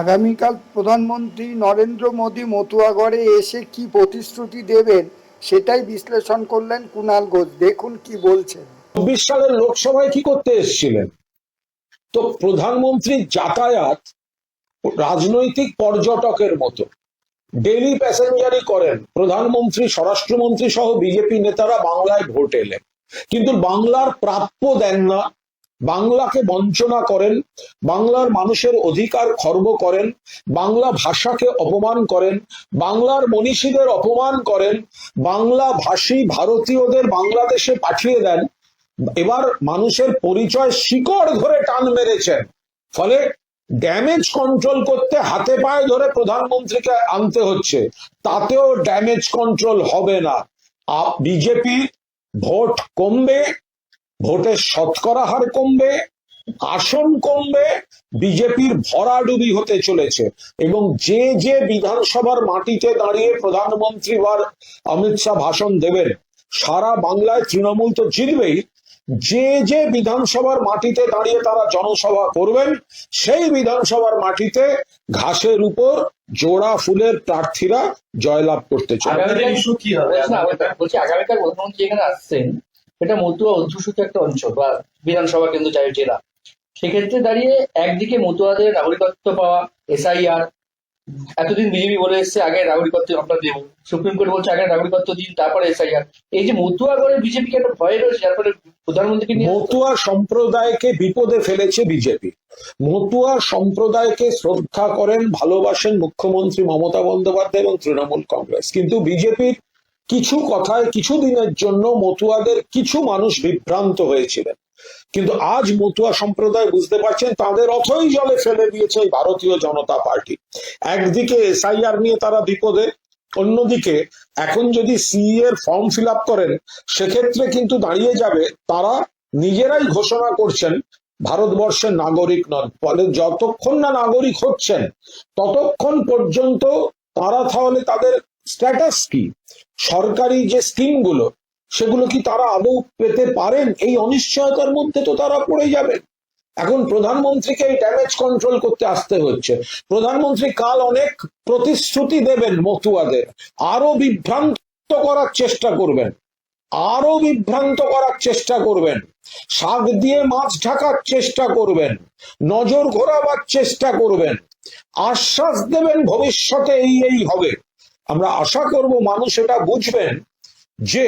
আগামীকাল প্রধানমন্ত্রী নরেন্দ্র মোদী মতুয়াগড়ে এসে কি প্রতিশ্রুতি দেবেন সেটাই বিশ্লেষণ করলেন কুণাল ঘোষ। দেখুন কি বলছেন। চব্বিশ সালের লোকসভায় কি করতে এসেছিলেন? তো প্রধানমন্ত্রী যাতায়াত রাজনৈতিক পর্যটকের মতো। ডেলি প্যাসেঞ্জারই করেন। প্রধানমন্ত্রী, স্বরাষ্ট্রমন্ত্রী সহ বিজেপি নেতারা বাংলায় ভোট এলেন। কিন্তু বাংলার প্রাপ্য দেন না বাংলাকে বঞ্চনা করেন, বাংলার মানুষের অধিকার খর্ব করেন, বাংলা ভাষাকে অপমান করেন, বাংলার মনীষীদের অপমান করেন, বাংলা ভাষী ভারতীয়দের বাংলাদেশে পাঠিয়ে দেন, এবার মানুষের পরিচয় শিকড় ধরে টান মেরেছেন। ফলে ড্যামেজ কন্ট্রোল করতে হাতে পায়ে ধরে প্রধানমন্ত্রীকে আনতে হচ্ছে। তাতেও ড্যামেজ কন্ট্রোল হবে না। বিজেপি ভোট কমবে ভোটের শতকরা হার কমবে আসন কমবে বিজেপির ভরাডুবি হতে চলেছে। এবং যে যে বিধানসভার মাটিতে দাঁড়িয়ে প্রধানমন্ত্রী বা অমিত শাহ ভাষণ দেবেন সারা বাংলায় তৃণমূল তো জিতবেই যে যে বিধানসভার মাটিতে দাঁড়িয়ে তারা জনসভা করবেন সেই বিধানসভার মাটিতে ঘাসের উপর জোড়া ফুলের প্রার্থীরা জয়লাভ করতে চলে আপনাদের কি হবে? আগামীকাল- আগামীকাল প্রধানমন্ত্রী এখানে আসছেন। এটা মতুয়া অধ্যুষিত একটা অঞ্চল বা বিধানসভা কেন্দ্র চাই জেলা। সেক্ষেত্রে দাঁড়িয়ে একদিকে মতুয়াদের নাগরিকত্ব পাওয়া, এসআইআর, এতদিন বিজেপি বলে এসছে, আগে নাগরিকত্ব আমরা দেবো। সুপ্রিম কোর্ট বলছে, আগে নাগরিকত্ব দিন, তারপরে এসআইআর। এই যে মতুয়া করে বিজেপিকে একটা ভয় রয়েছে, যার ফলে প্রধানমন্ত্রীকে মতুয়া সম্প্রদায়কে বিপদে ফেলেছে বিজেপি। মতুয়া সম্প্রদায়কে শ্রদ্ধা করেন, ভালোবাসেন মুখ্যমন্ত্রী মমতা বন্দ্যোপাধ্যায় এবং তৃণমূল কংগ্রেস। কিন্তু বিজেপির কিছু কথায় কিছু দিনের জন্য মতুয়াদের কিছু মানুষ বিভ্রান্ত হয়েছিলেন। কিন্তু আজ মতুয়া সম্প্রদায় বুঝতে পারছেন তাদের অথই জলে ফেলে দিয়েছে ভারতীয় জনতা পার্টি। একদিকে এসআইআর নিয়ে তারা বিপদে, অন্যদিকে এখন যদি সিই এর ফর্ম ফিল আপ করেন, সেক্ষেত্রে কিন্তু দাঁড়িয়ে যাবে তারা নিজেরাই ঘোষণা করছেন, ভারতবর্ষের নাগরিক নন। ফলে যতক্ষণ না নাগরিক হচ্ছেন, ততক্ষণ পর্যন্ত তারা তাহলে তাদের স্ট্যাটাস কি? সরকারি যে স্কিমগুলো, সেগুলো কি তারা আদৌ পেতে পারেন? এই অনিশ্চয়তার মধ্যে তো তারা পড়ে যাবেন। এখন প্রধানমন্ত্রীকে এই ড্যামেজ কন্ট্রোল করতে আসতে হচ্ছে। প্রধানমন্ত্রী কাল অনেক প্রতিশ্রুতি দেবেন মতুয়াদের। আরও বিভ্রান্ত করার চেষ্টা করবেন। আরও বিভ্রান্ত করার চেষ্টা করবেন। শাক দিয়ে মাছ ঢাকার চেষ্টা করবেন। নজর ঘোরাবার চেষ্টা করবেন। আশ্বাস দেবেন ভবিষ্যতে এই এই হবে। আমরা আশা করব মানুষ এটা বুঝবেন যে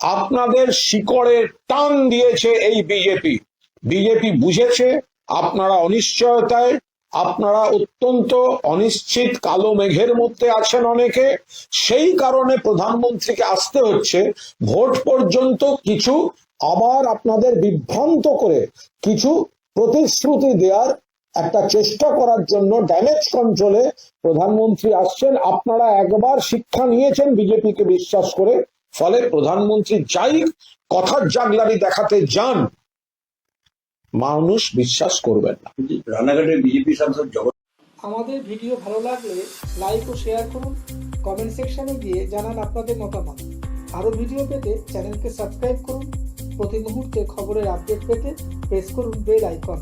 আপনাদের শিকড়ের টান দিয়েছে এই বিজেপি। বিজেপি বুঝেছে, আপনারা অনিশ্চয়তায়, আপনারা অত্যন্ত অনিশ্চিত কালো মেঘের মধ্যে আছেন অনেকে। সেই কারণে প্রধানমন্ত্রীকে আসতে হচ্ছে, ভোট পর্যন্ত কিছু আবার আপনাদের বিভ্রান্ত করে, কিছু প্রতিশ্রুতি দেওয়ার একটা চেষ্টা করার জন্য ড্যামেজ কন্ট্রোলে প্রধানমন্ত্রী আসছেন। আপনারা একবার শিক্ষা নিয়েছেন বিজেপিকে বিশ্বাস করে। ফলে প্রধানমন্ত্রী যাই কথার জাগলারি দেখাতে যান মানুষ বিশ্বাস করবেন না। রানাঘাটের বিজেপি সাংসদ জগৎ আমাদের ভিডিও ভালো লাগলে লাইক ও শেয়ার করুন। কমেন্ট সেকশনে গিয়ে জানান আপনাদের মতামত। আরও ভিডিও পেতে চ্যানেলকে সাবস্ক্রাইব করুন। প্রতি মুহূর্তে খবরের আপডেট পেতে প্রেস করুন বেল আইকন